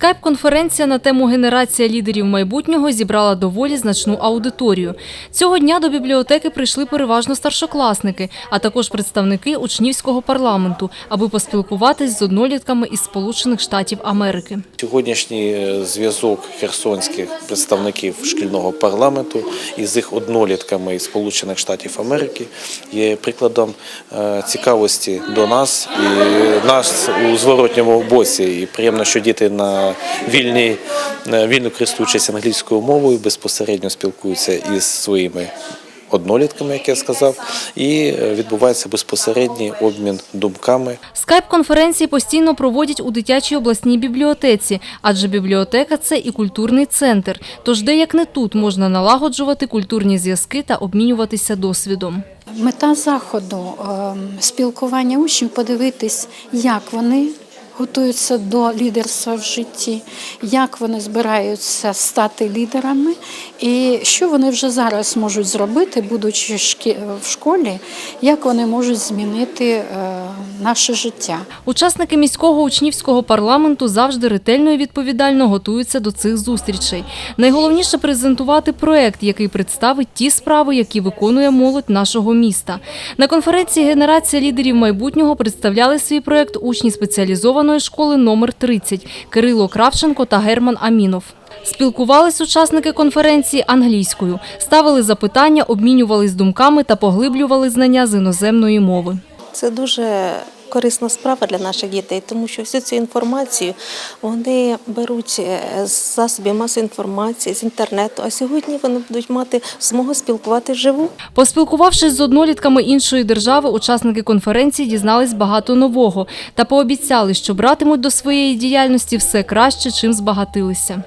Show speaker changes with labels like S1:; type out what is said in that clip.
S1: Скайп-конференція на тему генерація лідерів майбутнього зібрала доволі значну аудиторію. Цього дня до бібліотеки прийшли переважно старшокласники, а також представники учнівського парламенту, аби поспілкуватись з однолітками із Сполучених Штатів Америки.
S2: Сьогоднішній е, зв'язок херсонських представників шкільного парламенту із їх однолітками із Сполучених Штатів Америки є прикладом е, цікавості до нас і нас у зворотньому боці. І приємно, що діти на вільній е, вільно користуючись англійською мовою, безпосередньо спілкуються із своїми. Однолітками, як я сказав, і е, відбувається безпосередній обмін думками
S1: Скайп-конференції постійно проводять у дитячій обласній бібліотеці, адже бібліотека це і культурний центр. Тож де як не тут можна налагоджувати культурні зв'язки та обмінюватися досвідом.
S3: Мета заходу ем, спілкування учнів подивитись, як вони готуються до лідерства в житті, як вони збираються стати лідерами, і що вони вже зараз можуть зробити, будучи в школі, як вони можуть змінити е, наше життя.
S1: Учасники міського учнівського парламенту завжди ретельно і відповідально готуються до цих зустрічей. Найголовніше презентувати проект, який представить ті справи, які виконує молодь нашого міста. На конференції Генерація лідерів майбутнього представляли свій проект учні спеціалізованої школи номер 30 Кирило Кравченко та Герман Амінов. Спілкувались учасники конференції англійською, ставили запитання, обмінювались думками та поглиблювали знання з іноземної мови.
S4: Це дуже корисна справа для наших дітей, тому що всю цю інформацію вони беруть е, з засобів масової інформації, з інтернету. А сьогодні вони будуть мати змогу спілкувати живу.
S1: Поспілкувавшись з однолітками іншої держави, учасники конференції дізнались багато нового та пообіцяли, що братимуть до своєї діяльності все краще, чим збагатилися.